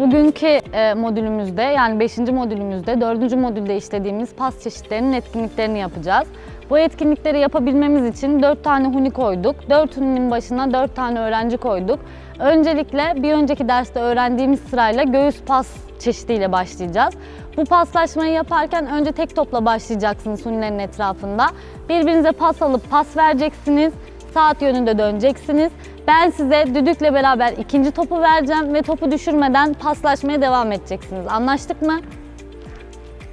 önceki e, modülümüzde yani 5. modülümüzde 4. modülde işlediğimiz pas çeşitlerinin etkinliklerini yapacağız. Bu etkinlikleri yapabilmemiz için 4 tane huni koyduk. 4 huninin başına 4 tane öğrenci koyduk. Öncelikle bir önceki derste öğrendiğimiz sırayla göğüs pas çeşidiyle başlayacağız. Bu paslaşmayı yaparken önce tek topla başlayacaksınız hunilerin etrafında. Birbirinize pas alıp pas vereceksiniz. Saat yönünde döneceksiniz. Ben size düdükle beraber ikinci topu vereceğim ve topu düşürmeden paslaşmaya devam edeceksiniz. Anlaştık mı?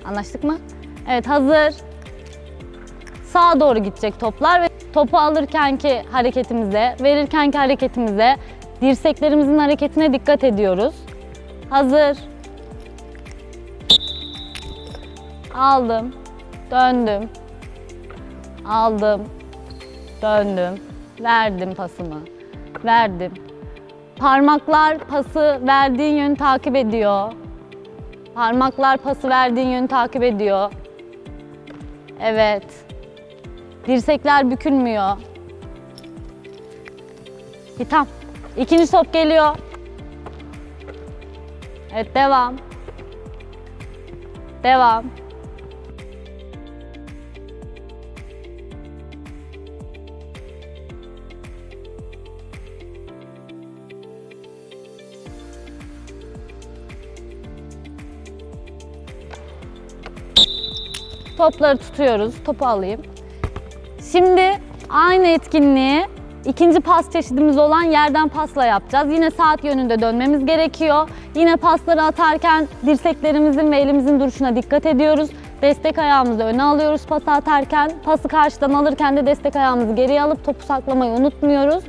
Anlaştık mı? Evet hazır. Sağa doğru gidecek toplar ve topu alırkenki hareketimize, verirkenki hareketimize, dirseklerimizin hareketine dikkat ediyoruz. Hazır. Aldım. Döndüm. Aldım. Döndüm. Verdim pasımı. Verdim. Parmaklar pası verdiğin yönü takip ediyor. Parmaklar pası verdiğin yönü takip ediyor. Evet. Dirsekler bükülmüyor. Bir tam. İkinci top geliyor. Evet devam. Devam. Topları tutuyoruz. Topu alayım. Şimdi aynı etkinliği ikinci pas çeşidimiz olan yerden pasla yapacağız. Yine saat yönünde dönmemiz gerekiyor. Yine pasları atarken dirseklerimizin ve elimizin duruşuna dikkat ediyoruz. Destek ayağımızı öne alıyoruz pası atarken. Pası karşıdan alırken de destek ayağımızı geriye alıp topu saklamayı unutmuyoruz.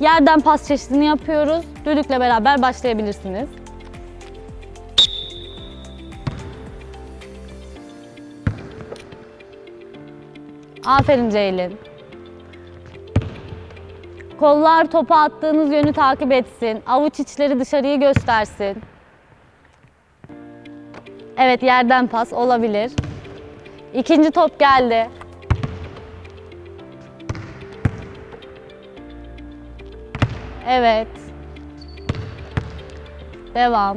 Yerden pas çeşidini yapıyoruz. Düdükle beraber başlayabilirsiniz. Aferin Ceylin. Kollar topa attığınız yönü takip etsin. Avuç içleri dışarıyı göstersin. Evet yerden pas olabilir. İkinci top geldi. Evet. Devam.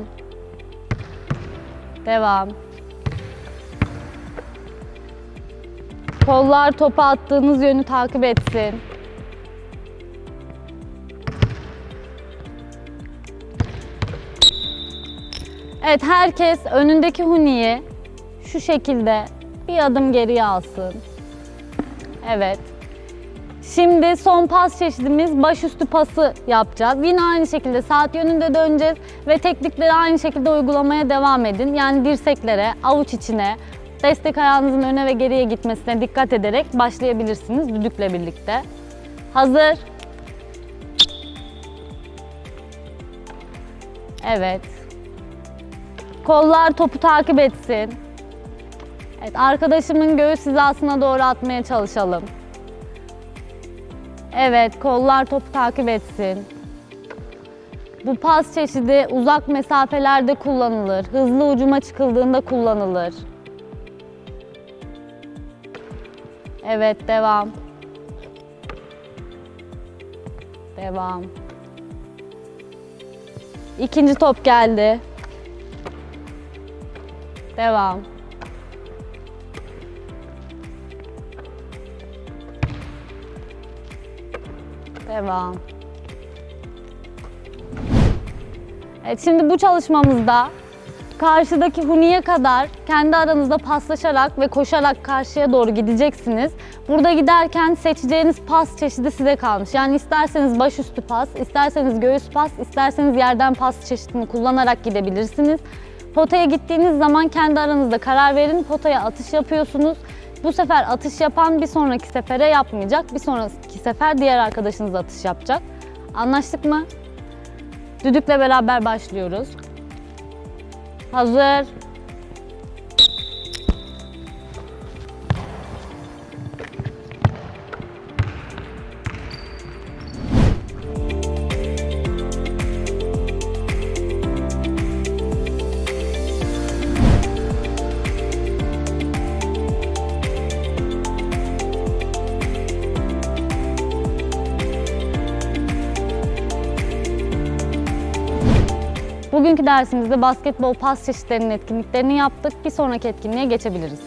Devam. Kollar topa attığınız yönü takip etsin. Evet herkes önündeki huniyi şu şekilde bir adım geriye alsın. Evet. Şimdi son pas çeşidimiz başüstü pası yapacağız. Yine aynı şekilde saat yönünde döneceğiz ve teknikleri aynı şekilde uygulamaya devam edin. Yani dirseklere, avuç içine, destek ayağınızın öne ve geriye gitmesine dikkat ederek başlayabilirsiniz düdükle birlikte. Hazır. Evet. Kollar topu takip etsin. Evet, arkadaşımın göğüs hizasına doğru atmaya çalışalım. Evet, kollar topu takip etsin. Bu pas çeşidi uzak mesafelerde kullanılır. Hızlı ucuma çıkıldığında kullanılır. Evet, devam. Devam. İkinci top geldi. Devam. Devam. Evet, şimdi bu çalışmamızda karşıdaki huniye kadar kendi aranızda paslaşarak ve koşarak karşıya doğru gideceksiniz. Burada giderken seçeceğiniz pas çeşidi size kalmış. Yani isterseniz başüstü pas, isterseniz göğüs pas, isterseniz yerden pas çeşidini kullanarak gidebilirsiniz. Potaya gittiğiniz zaman kendi aranızda karar verin. Potaya atış yapıyorsunuz. Bu sefer atış yapan bir sonraki sefere yapmayacak. Bir sonraki sefer diğer arkadaşınız atış yapacak. Anlaştık mı? Düdükle beraber başlıyoruz. Hazır. Bugünkü dersimizde basketbol pas çeşitlerinin etkinliklerini yaptık. Bir sonraki etkinliğe geçebiliriz.